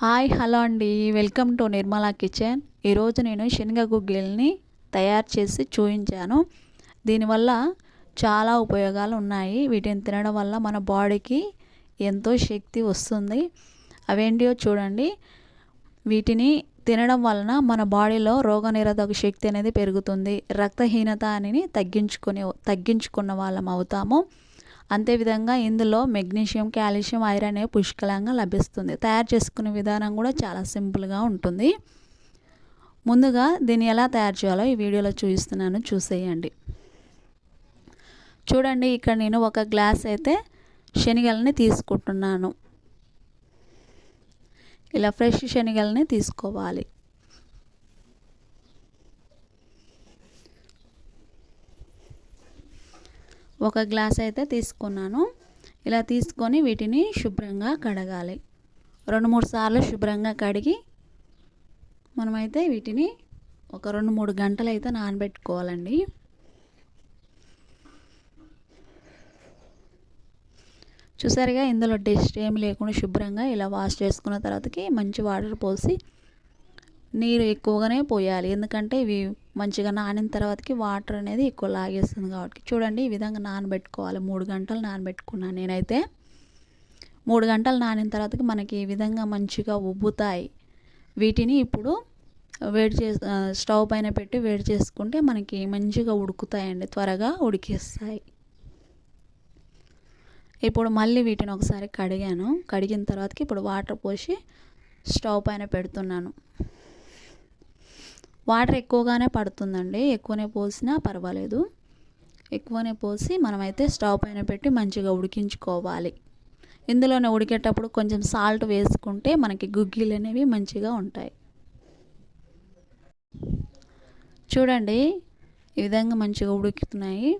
Hi hello అండి. Welcome to Nirmala kitchen. ఈరోజు నేను శనగ గుగ్గిల్ని తయారు చేసి చూపించాను దీనివల్ల చాలా ఉపయోగాలు ఉన్నాయి. వీటిని తినడం వల్ల మన బాడీకి ఎంతో శక్తి వస్తుంది. అవేంటియో చూడండి. వీటిని తినడం వలన మన బాడీలో రోగనిరోధక శక్తి అనేది పెరుగుతుంది. రక్తహీనత అని తగ్గించుకునే తగ్గించుకున్న వాళ్ళం అవుతాము. అంతేవిధంగా ఇందులో మెగ్నీషియం కాల్షియం ఐరన్ అనేవి పుష్కలంగా లభిస్తుంది. తయారు చేసుకునే విధానం కూడా చాలా సింపుల్గా ఉంటుంది. ముందుగా దీన్ని ఎలా తయారు చేయాలో ఈ వీడియోలో చూపిస్తున్నాను. చూసేయండి. చూడండి ఇక్కడ నేను ఒక గ్లాస్ అయితే శనగలని తీసుకుంటున్నాను. ఇలా ఫ్రెష్ శనగలని తీసుకోవాలి. ఒక గ్లాస్ అయితే తీసుకున్నాను. ఇలా తీసుకొని వీటిని శుభ్రంగా కడగాలి. రెండు మూడు సార్లు శుభ్రంగా కడిగి మనమైతే వీటిని ఒక రెండు మూడు గంటలు అయితే నానబెట్టుకోవాలండి. చూసారుగా ఇందులో డస్ట్ ఏమి లేకుండా శుభ్రంగా ఇలా వాష్ చేసుకున్న తర్వాతకి మంచి వాటర్ పోసి నీరు ఎక్కువగానే పోయాలి. ఎందుకంటే ఇవి మంచిగా నానిన తర్వాతకి వాటర్ అనేది ఎక్కువ లాగేస్తుంది కాబట్టి. చూడండి ఈ విధంగా నానబెట్టుకోవాలి. మూడు గంటలు నానబెట్టుకున్నాను నేనైతే. మూడు గంటలు నానిన తర్వాతకి మనకి ఈ విధంగా మంచిగా ఉబ్బుతాయి. వీటిని ఇప్పుడు వేడి చే స్టవ్ పైన పెట్టి వేడి చేసుకుంటే మనకి మంచిగా ఉడుకుతాయండి. త్వరగా ఉడికేస్తాయి. ఇప్పుడు మళ్ళీ వీటిని ఒకసారి కడిగాను. కడిగిన తర్వాతకి ఇప్పుడు వాటర్ పోసి స్టవ్ పైన పెడుతున్నాను. వాటర్ ఎక్కువగానే పడుతుందండి. ఎక్కువనే పోసినా పర్వాలేదు. ఎక్కువనే పోసి మనమైతే స్టవ్ పైన పెట్టి మంచిగా ఉడికించుకోవాలి. ఇందులోనే ఉడికేటప్పుడు కొంచెం సాల్ట్ వేసుకుంటే మనకి గుగ్గిలు అనేవి మంచిగా ఉంటాయి. చూడండి ఈ విధంగా మంచిగా ఉడుకుతున్నాయి.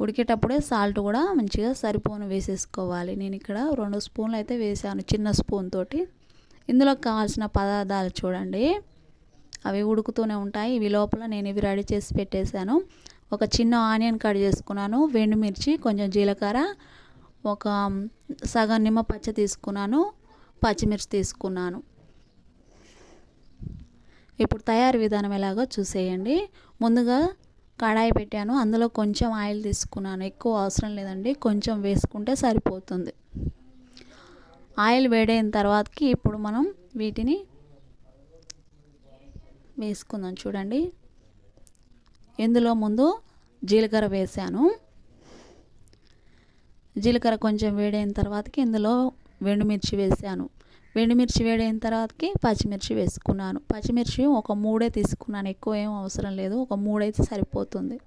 ఉడికేటప్పుడే సాల్ట్ కూడా మంచిగా సరిపోను వేసేసుకోవాలి. నేను ఇక్కడ రెండు స్పూన్లు అయితే వేసాను చిన్న స్పూన్ తోటి. ఇందులో కావాల్సిన పదార్థాలు చూడండి. అవి ఉడుకుతూనే ఉంటాయి. ఇవి లోపల నేను ఇవి రెడీ చేసి పెట్టేశాను. ఒక చిన్న ఆనియన్ కట్ చేసుకున్నాను. వెండుమిర్చి కొంచెం జీలకర్ర ఒక సగం నిమ్మ పచ్చ తీసుకున్నాను. పచ్చిమిర్చి తీసుకున్నాను. ఇప్పుడు తయారీ విధానం ఎలాగో చూసేయండి. ముందుగా కడాయి పెట్టాను. అందులో కొంచెం ఆయిల్ తీసుకున్నాను. ఎక్కువ అవసరం లేదండి. కొంచెం వేసుకుంటే సరిపోతుంది. ఆయిల్ వేడైన తర్వాతకి ఇప్పుడు మనం వీటిని వేసుకుందాం చూడండి. ఇందులో ముందు జీలకర్ర వేసాను. జీలకర్ర కొంచెం వేడైన తర్వాతకి ఇందులో వెండుమిర్చి వేసాను. వెండుమిర్చి వేడైన తర్వాతకి పచ్చిమిర్చి వేసుకున్నాను. పచ్చిమిర్చి ఒక మూడే తీసుకున్నాను. ఎక్కువ ఏం అవసరం లేదు. ఒక మూడైతే సరిపోతుంది.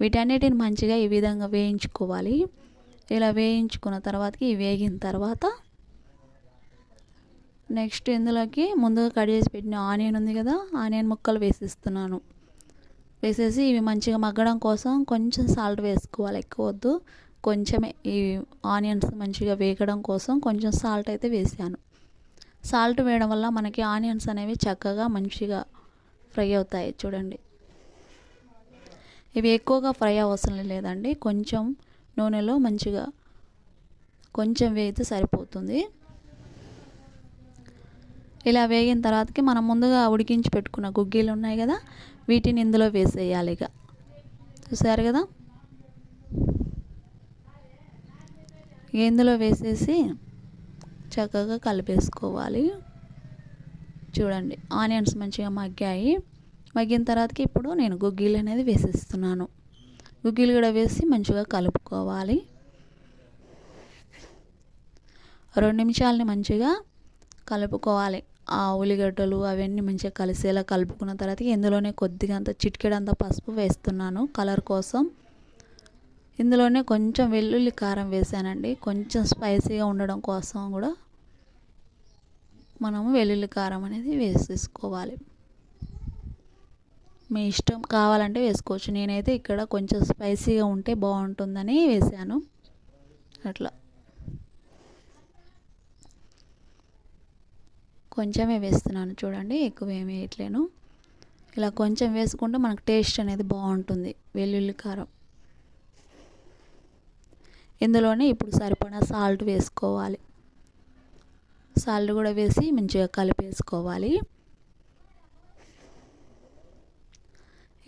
వీటన్నిటిని మంచిగా ఈ విధంగా వేయించుకోవాలి. ఇలా వేయించుకున్న తర్వాతకి వేగిన తర్వాత నెక్స్ట్ ఇందులోకి ముందుగా కట్ చేసి పెట్టిన ఆనియన్ ఉంది కదా ఆనియన్ ముక్కలు వేసిస్తున్నాను. వేసేసి ఇవి మంచిగా మగ్గడం కోసం కొంచెం సాల్ట్ వేసుకోవాలి ఎక్కువ వద్దు. కొంచెమే ఈ ఆనియన్స్ మంచిగా వేగడం కోసం కొంచెం సాల్ట్ అయితే వేసాను. సాల్ట్ వేయడం వల్ల మనకి ఆనియన్స్ అనేవి చక్కగా మంచిగా ఫ్రై అవుతాయి చూడండి. ఇవి ఎక్కువగా ఫ్రై అవసరం లేదండి కొంచెం నూనెలో మంచిగా కొంచెం వేయితే సరిపోతుంది. ఇలా వేగిన తర్వాతకి మనం ముందుగా ఉడికించి పెట్టుకున్న గుగ్గీలు ఉన్నాయి కదా వీటిని ఇందులో వేసేయాలి ఇక. చూసారు కదా? ఇందులో వేసేసి చక్కగా కలిపేసుకోవాలి. చూడండి ఆనియన్స్ మంచిగా మగ్గాయి. మగ్గిన తర్వాతకి ఇప్పుడు నేను గుగ్గీలు అనేది వేసేస్తున్నాను. గుగ్గీలు కూడా వేసి మంచిగా కలుపుకోవాలి. రెండు నిమిషాలని మంచిగా కలుపుకోవాలి. ఆ ఉల్లిగడ్డలు అవన్నీ మంచిగా కలిసేలా కలుపుకున్న తర్వాత ఇందులోనే కొద్దిగా అంత చిటికెడంత పసుపు వేస్తున్నాను కలర్ కోసం. ఇందులోనే కొంచెం వెల్లుల్లి కారం వేసానండి. కొంచెం స్పైసీగా ఉండడం కోసం కూడా మనము వెల్లుల్లి కారం అనేది వేసేసుకోవాలి. మీ ఇష్టం కావాలంటే వేసుకోవచ్చు. నేనైతే ఇక్కడ కొంచెం స్పైసీగా ఉంటే బాగుంటుందని వేసాను. అట్లా. కొంచెమే వేస్తున్నాను. చూడండి ఎక్కువ ఏమి వేయట్లేను. ఇలా కొంచెం వేసుకుంటే మనకు టేస్ట్ అనేది బాగుంటుంది. వెల్లుల్లి కారం. ఇందులోనే ఇప్పుడు సరిపడా సాల్ట్ వేసుకోవాలి. సాల్ట్ కూడా వేసి మంచిగా కలిపేసుకోవాలి.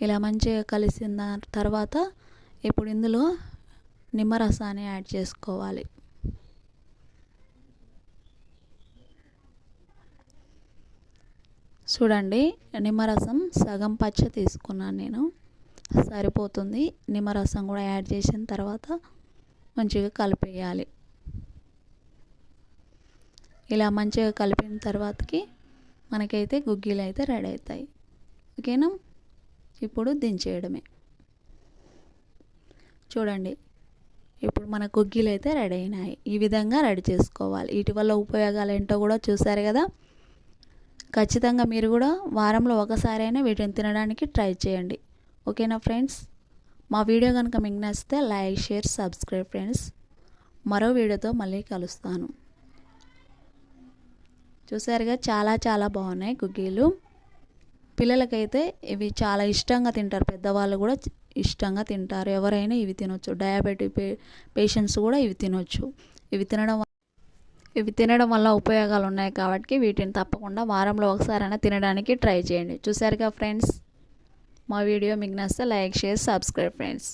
ఇలా మంచిగా కలిసిన తర్వాత ఇప్పుడు ఇందులో నిమ్మరసాన్ని యాడ్ చేసుకోవాలి. చూడండి నిమ్మరసం సగం పచ్చ తీసుకున్నాను నేను. సరిపోతుంది. నిమ్మరసం కూడా యాడ్ చేసిన తర్వాత మంచిగా కలిపేయాలి. ఇలా మంచిగా కలిపిన తర్వాతకి మనకైతే గుగ్గిలు అయితే రెడీ అవుతాయి. ఓకేనా? ఇప్పుడు దించేయడమే. చూడండి ఇప్పుడు మన గుగ్గిలు అయితే రెడీ అయినాయి. ఈ విధంగా రెడీ చేసుకోవాలి. వీటి వల్ల ఉపయోగాలు ఏంటో కూడా చూసారు కదా? ఖచ్చితంగా మీరు కూడా వారంలో ఒకసారైనా వీటిని తినడానికి ట్రై చేయండి. ఓకేనా ఫ్రెండ్స్? మా వీడియో కనుక మీకు నచ్చితే లైక్ షేర్ సబ్స్క్రైబ్ ఫ్రెండ్స్. మరో వీడియోతో మళ్ళీ కలుస్తాను. చూసారుగా? చాలా చాలా బాగున్నాయి గుగ్గీలు పిల్లలకైతే ఇవి చాలా ఇష్టంగా తింటారు. పెద్దవాళ్ళు కూడా ఇష్టంగా తింటారు. ఎవరైనా ఇవి తినొచ్చు. డయాబెటిక్ పే పేషెంట్స్ కూడా ఇవి తినొచ్చు. ఇవి తినడం ఇవి తినడం వల్ల ఉపయోగాలు ఉన్నాయి కాబట్టి వీటిని తప్పకుండా వారంలో ఒకసారైనా తినడానికి ట్రై చేయండి. చూసారుగా ఫ్రెండ్స్? మా వీడియో మీకు నచ్చితే లైక్ షేర్ సబ్స్క్రైబ్ ఫ్రెండ్స్.